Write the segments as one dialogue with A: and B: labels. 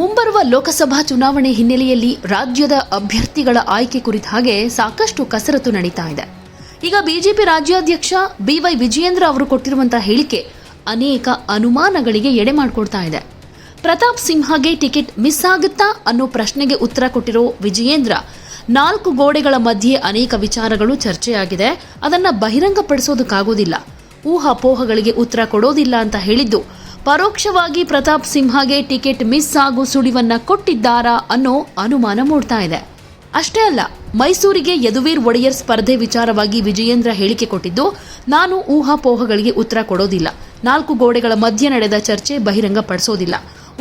A: ಮುಂಬರುವ ಲೋಕಸಭಾ ಚುನಾವಣೆ ಹಿನ್ನೆಲೆಯಲ್ಲಿ ರಾಜ್ಯದ ಅಭ್ಯರ್ಥಿಗಳ ಆಯ್ಕೆ ಕುರಿತ ಹಾಗೆ ಸಾಕಷ್ಟು ಕಸರತ್ತು ನಡೀತಾ ಇದೆ. ಈಗ ಬಿಜೆಪಿ ರಾಜ್ಯಾಧ್ಯಕ್ಷ ಬಿವೈ ವಿಜಯೇಂದ್ರ ಅವರು ಕೊಟ್ಟಿರುವಂತಹ ಹೇಳಿಕೆ ಅನೇಕ ಅನುಮಾನಗಳಿಗೆ ಎಡೆ ಮಾಡಿಕೊಡ್ತಾ ಇದೆ. ಪ್ರತಾಪ್ ಸಿಂಹಗೆ ಟಿಕೆಟ್ ಮಿಸ್ ಆಗುತ್ತಾ ಅನ್ನೋ ಪ್ರಶ್ನೆಗೆ ಉತ್ತರ ಕೊಟ್ಟಿರೋ ವಿಜಯೇಂದ್ರ, ನಾಲ್ಕು ಗೋಡೆಗಳ ಮಧ್ಯೆ ಅನೇಕ ವಿಚಾರಗಳು ಚರ್ಚೆಯಾಗಿದೆ. ಅದನ್ನು ಬಹಿರಂಗಪಡಿಸೋದಕ್ಕಾಗೋದಿಲ್ಲ. ಊಹಾಪೋಹಗಳಿಗೆ ಉತ್ತರ ಕೊಡೋದಿಲ್ಲ ಅಂತ ಹೇಳಿದ್ದು ಪರೋಕ್ಷವಾಗಿ ಪ್ರತಾಪ್ ಸಿಂಹಗೆ ಟಿಕೆಟ್ ಮಿಸ್ ಆಗೋ ಸುಳಿವನ್ನ ಕೊಟ್ಟಿದ್ದಾರಾ ಅನ್ನೋ ಅನುಮಾನ ಮೂಡ್ತಾ ಇದೆ. ಅಷ್ಟೇ ಅಲ್ಲ, ಮೈಸೂರಿಗೆ ಯದುವೀರ್ ಒಡೆಯರ್ ಸ್ಪರ್ಧೆ ವಿಚಾರವಾಗಿ ವಿಜಯೇಂದ್ರ ಹೇಳಿಕೆ ಕೊಟ್ಟಿದ್ದು, ನಾನು ಊಹಾಪೋಹಗಳಿಗೆ ಉತ್ತರ ಕೊಡೋದಿಲ್ಲ. ನಾಲ್ಕು ಗೋಡೆಗಳ ಮಧ್ಯೆ ನಡೆದ ಚರ್ಚೆ ಬಹಿರಂಗಪಡಿಸೋದಿಲ್ಲ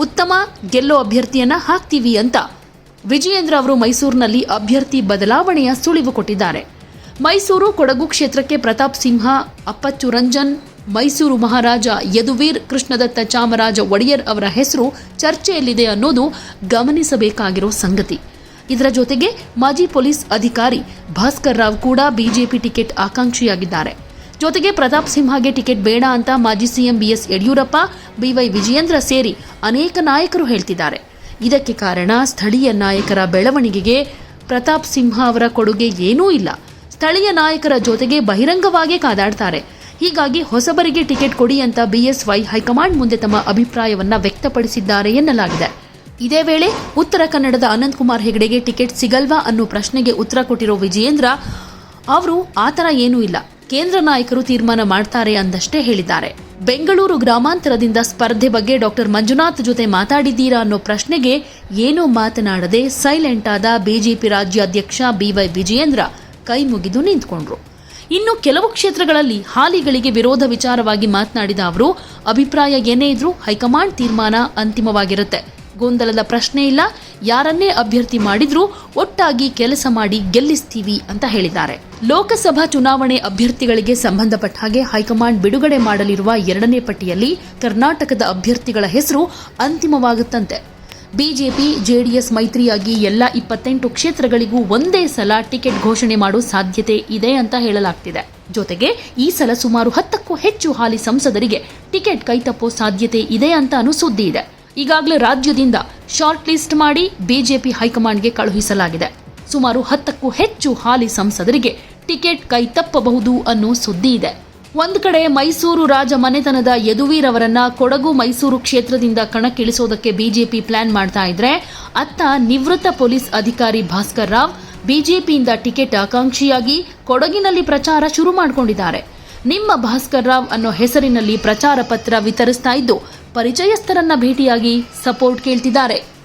A: ಉತ್ತಮ, ಗೆಲ್ಲೋ ಅಭ್ಯರ್ಥಿಯನ್ನ ಹಾಕ್ತೀವಿ ಅಂತ ವಿಜಯೇಂದ್ರ ಅವರು ಮೈಸೂರಿನಲ್ಲಿ ಅಭ್ಯರ್ಥಿ ಬದಲಾವಣೆಯ ಸುಳಿವು ಕೊಟ್ಟಿದ್ದಾರೆ. ಮೈಸೂರು ಕೊಡಗು ಕ್ಷೇತ್ರಕ್ಕೆ ಪ್ರತಾಪ್ ಸಿಂಹ ಅಪ್ಪಚ್ಚು ರಂಜನ್ ಮೈಸೂರು ಮಹಾರಾಜ ಯದುವೀರ್ ಕೃಷ್ಣದತ್ತ ಚಾಮರಾಜ ಒಡೆಯರ್ ಅವರ ಹೆಸರು ಚರ್ಚೆಯಲ್ಲಿದೆ ಅನ್ನೋದು ಗಮನಿಸಬೇಕಾಗಿರೋ ಸಂಗತಿ. ಇದರ ಜೊತೆಗೆ ಮಾಜಿ ಪೊಲೀಸ್ ಅಧಿಕಾರಿ ಭಾಸ್ಕರ್ ರಾವ್ ಕೂಡ ಬಿಜೆಪಿ ಟಿಕೆಟ್ ಆಕಾಂಕ್ಷಿಯಾಗಿದ್ದಾರೆ. ಜೊತೆಗೆ ಪ್ರತಾಪ್ ಸಿಂಹಗೆ ಟಿಕೆಟ್ ಬೇಡ ಅಂತ ಮಾಜಿ C M B S Yediyurappa, B Y Vijayendra ಸೇರಿ ಅನೇಕ ನಾಯಕರು ಹೇಳ್ತಿದ್ದಾರೆ. ಇದಕ್ಕೆ ಕಾರಣ ಸ್ಥಳೀಯ ನಾಯಕರ ಬೆಳವಣಿಗೆಗೆ ಪ್ರತಾಪ್ ಸಿಂಹ ಅವರ ಕೊಡುಗೆ ಏನೂ ಇಲ್ಲ. ಸ್ಥಳೀಯ ನಾಯಕರ ಜೊತೆಗೆ ಬಹಿರಂಗವಾಗಿ ಕಾದಾಡ್ತಾರೆ. ಹೀಗಾಗಿ ಹೊಸಬರಿಗೆ ಟಿಕೆಟ್ ಕೊಡಿ ಅಂತ ಬಿಎಸ್ವೈ ಹೈಕಮಾಂಡ್ ಮುಂದೆ ತಮ್ಮ ಅಭಿಪ್ರಾಯವನ್ನ ವ್ಯಕ್ತಪಡಿಸಿದ್ದಾರೆ ಎನ್ನಲಾಗಿದೆ. ಇದೇ ವೇಳೆ ಉತ್ತರ ಕನ್ನಡದ ಅನಂತಕುಮಾರ್ ಹೆಗಡೆಗೆ ಟಿಕೆಟ್ ಸಿಗಲ್ವಾ ಅನ್ನೋ ಪ್ರಶ್ನೆಗೆ ಉತ್ತರ ಕೊಟ್ಟಿರೋ ವಿಜಯೇಂದ್ರ, ಅವರು ಆತರ ಏನೂ ಇಲ್ಲ. ಕೇಂದ್ರ ನಾಯಕರು ತೀರ್ಮಾನ ಮಾಡ್ತಾರೆ ಅಂದಷ್ಟೇ ಹೇಳಿದ್ದಾರೆ. ಬೆಂಗಳೂರು ಗ್ರಾಮಾಂತರದಿಂದ ಸ್ಪರ್ಧೆ ಬಗ್ಗೆ ಡಾಕ್ಟರ್ ಮಂಜುನಾಥ್ ಜೊತೆ ಮಾತಾಡಿದ್ದೀರಾ ಅನ್ನೋ ಪ್ರಶ್ನೆಗೆ ಏನೂ ಮಾತನಾಡದೆ ಸೈಲೆಂಟ್ ಆದ ಬಿಜೆಪಿ ರಾಜ್ಯಾಧ್ಯಕ್ಷ ಬಿವೈ ವಿಜಯೇಂದ್ರ ಕೈ ಮುಗಿದು ನಿಂತ್ಕೊಂಡ್ರು. ಇನ್ನು ಕೆಲವು ಕ್ಷೇತ್ರಗಳಲ್ಲಿ ಹಾಲಿಗಳಿಗೆ ವಿರೋಧ ವಿಚಾರವಾಗಿ ಮಾತನಾಡಿದ ಅವರು, ಅಭಿಪ್ರಾಯ ಏನೇ ಇದ್ರೂ ಹೈಕಮಾಂಡ್ ತೀರ್ಮಾನ ಅಂತಿಮವಾಗಿರುತ್ತೆ. ಗೊಂದಲದ ಪ್ರಶ್ನೆ ಇಲ್ಲ, ಯಾರನ್ನೇ ಅಭ್ಯರ್ಥಿ ಮಾಡಿದ್ರೂ ಒಟ್ಟಾಗಿ ಕೆಲಸ ಮಾಡಿ ಗೆಲ್ಲಿಸ್ತೀವಿ ಅಂತ ಹೇಳಿದ್ದಾರೆ. ಲೋಕಸಭಾ ಚುನಾವಣೆ ಅಭ್ಯರ್ಥಿಗಳಿಗೆ ಸಂಬಂಧಪಟ್ಟ ಹಾಗೆ ಹೈಕಮಾಂಡ್ ಬಿಡುಗಡೆ ಮಾಡಲಿರುವ ಎರಡನೇ ಪಟ್ಟಿಯಲ್ಲಿ ಕರ್ನಾಟಕದ ಅಭ್ಯರ್ಥಿಗಳ ಹೆಸರು ಅಂತಿಮವಾಗುತ್ತಂತೆ. ಬಿಜೆಪಿ, ಜೆಡಿಎಸ್ ಮೈತ್ರಿಯಾಗಿ ಎಲ್ಲ ಇಪ್ಪತ್ತೆಂಟು ಕ್ಷೇತ್ರಗಳಿಗೂ ಒಂದೇ ಸಲ ಟಿಕೆಟ್ ಘೋಷಣೆ ಮಾಡೋ ಸಾಧ್ಯತೆ ಇದೆ ಅಂತ ಹೇಳಲಾಗ್ತಿದೆ. ಜೊತೆಗೆ ಈ ಸಲ ಸುಮಾರು ಹತ್ತಕ್ಕೂ ಹೆಚ್ಚು ಹಾಲಿ ಸಂಸದರಿಗೆ ಟಿಕೆಟ್ ಕೈತಪ್ಪೋ ಸಾಧ್ಯತೆ ಇದೆ ಅಂತ ಸುದ್ದಿ ಇದೆ. ಈಗಾಗಲೇ ರಾಜ್ಯದಿಂದ ಶಾರ್ಟ್ ಲಿಸ್ಟ್ ಮಾಡಿ ಬಿಜೆಪಿ ಹೈಕಮಾಂಡ್ಗೆ ಕಳುಹಿಸಲಾಗಿದೆ. ಸುಮಾರು ಹತ್ತಕ್ಕೂ ಹೆಚ್ಚು ಹಾಲಿ ಸಂಸದರಿಗೆ ಟಿಕೆಟ್ ಕೈ ತಪ್ಪಬಹುದು ಅನ್ನೋ ಸುದ್ದಿ ಇದೆ. ಒಂದು ಕಡೆ ಮೈಸೂರು ರಾಜ ಮನೆತನದ ಯದುವೀರ್ ಅವರನ್ನ ಕೊಡಗು ಮೈಸೂರು ಕ್ಷೇತ್ರದಿಂದ ಕಣಕ್ಕಿಳಿಸೋದಕ್ಕೆ ಬಿಜೆಪಿ ಪ್ಲಾನ್ ಮಾಡ್ತಾ ಇದ್ರೆ ಅತ್ತ ನಿವೃತ್ತ ಪೊಲೀಸ್ ಅಧಿಕಾರಿ ಭಾಸ್ಕರ್ ರಾವ್ ಬಿಜೆಪಿಯಿಂದ ಟಿಕೆಟ್ ಆಕಾಂಕ್ಷಿಯಾಗಿ ಕೊಡಗಿನಲ್ಲಿ ಪ್ರಚಾರ ಶುರು ಮಾಡಿಕೊಂಡಿದ್ದಾರೆ. ನಿಮ್ಮ ಭಾಸ್ಕರ್ ರಾವ್ ಅನ್ನೋ ಹೆಸರಿನಲ್ಲಿ ಪ್ರಚಾರ ಪತ್ರ ವಿತರಿಸ್ತಾ ಇದ್ದು, ಪರಿಚಯಸ್ಥರನ್ನ ಭೇಟಿಯಾಗಿ ಸಪೋರ್ಟ್ ಕೇಳ್ತಿದ್ದಾರೆ.